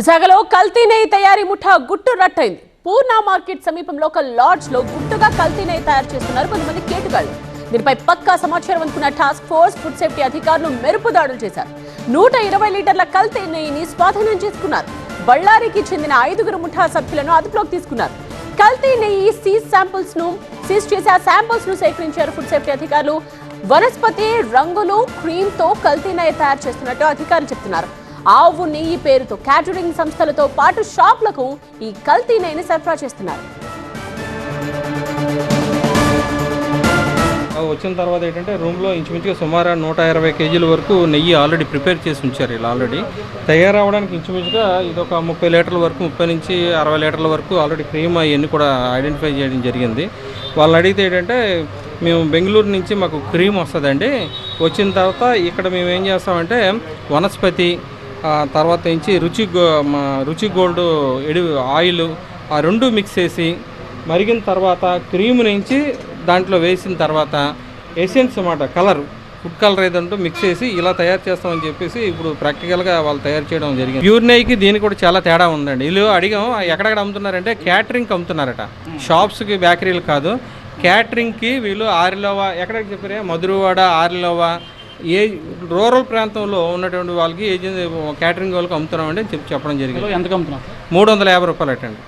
విశాఖలో కల్తీ నెయ్యి తయారీ ముఠా గుట్టు రట్టయింది. పూర్ణ మార్కెట్ సమీపంలో ఒక లాడ్జ్లో గుట్టుగా కల్తీ నెయ్యి తయారు చేస్తున్నారు కొంతమంది కేటుగాళ్ళు దీనిపై పక్కా సమాచారం అందుకున్న టాస్క్ ఫోర్స్ ఫుడ్ సేఫ్టీ అధికారులు మెరుపు దాడులు చేశారు. నూట ఇరవై లీటర్ల కల్తీ నెయ్యిని స్వాధీనం చేసుకున్నారు. బళ్ళారికి చెందిన ఐదుగురు ముఠా సభ్యులను అదుపులోకి తీసుకున్నారు. కల్తీ నెయ్యి సీజ్ శాంపుల్స్ను సీజ్ చేసి ఆ శాంపుల్స్ను సేకరించారు ఫుడ్ సేఫ్టీ అధికారులు. వనస్పతి రంగులు క్రీమ్తో కల్తీ నెయ్యి తయారు చేస్తున్నట్టు అధికారులు చెప్తున్నారు. ఆవు నెయ్యి పేరుతో క్యాటరింగ్ సంస్థలతో పాటు షాపులకు ఈ కల్తీ నెయ్యిని సరఫరా చేస్తున్నారు. వచ్చిన తర్వాత ఏంటంటే రూమ్లో ఇంచుమించుగా సుమారు నూట ఇరవై కేజీల వరకు నెయ్యి ఆల్రెడీ ప్రిపేర్ చేసి ఉంచారు ఇలా ఆల్రెడీ. తయారవడానికి ఇంచుమించుగా ఇది ఒక ముప్పై లీటర్ల వరకు ముప్పై నుంచి అరవై లీటర్ల వరకు ఆల్రెడీ క్రీమ్ అవన్నీ కూడా ఐడెంటిఫై చేయడం జరిగింది. వాళ్ళని అడిగితే ఏంటంటే మేము బెంగళూరు నుంచి మాకు క్రీమ్ వస్తుందండి. వచ్చిన తర్వాత ఇక్కడ మేము ఏం చేస్తామంటే వనస్పతి తర్వాత నుంచి రుచి రుచి గోల్డ్ ఎడి ఆయిల్ ఆ రెండు మిక్స్ చేసి మరిగిన తర్వాత క్రీమ్ నుంచి దాంట్లో వేసిన తర్వాత ఎసెన్స్ అన్నమాట కలర్. ఫుడ్ కలర్ ఏదంటూ మిక్స్ చేసి ఇలా తయారు చేస్తామని చెప్పేసి ఇప్పుడు ప్రాక్టికల్గా వాళ్ళు తయారు చేయడం జరిగింది. ప్యూర్ నెయ్యికి దీనికి కూడా చాలా తేడా ఉందండి. వీళ్ళు అడిగాం ఎక్కడెక్కడ అమ్ముతున్నారంటే క్యాటరింగ్కి అమ్ముతున్నారట. షాప్స్కి బేకరీలు కాదు. క్యాటరింగ్కి వీళ్ళు ఆరిలోవా ఎక్కడికి చెప్పారే? మధురవాడ ఆరిలోవా ఏ రూరల్ ప్రాంతంలో ఉన్నటువంటి వాళ్ళకి ఏజెన్సీ క్యాటరింగ్ వాళ్ళకి అమ్ముతున్నామండి చెప్పి చెప్పడం జరిగింది. ఎంత అమ్ముతున్నాం మూడు వందల యాభై రూపాయలు అటండి.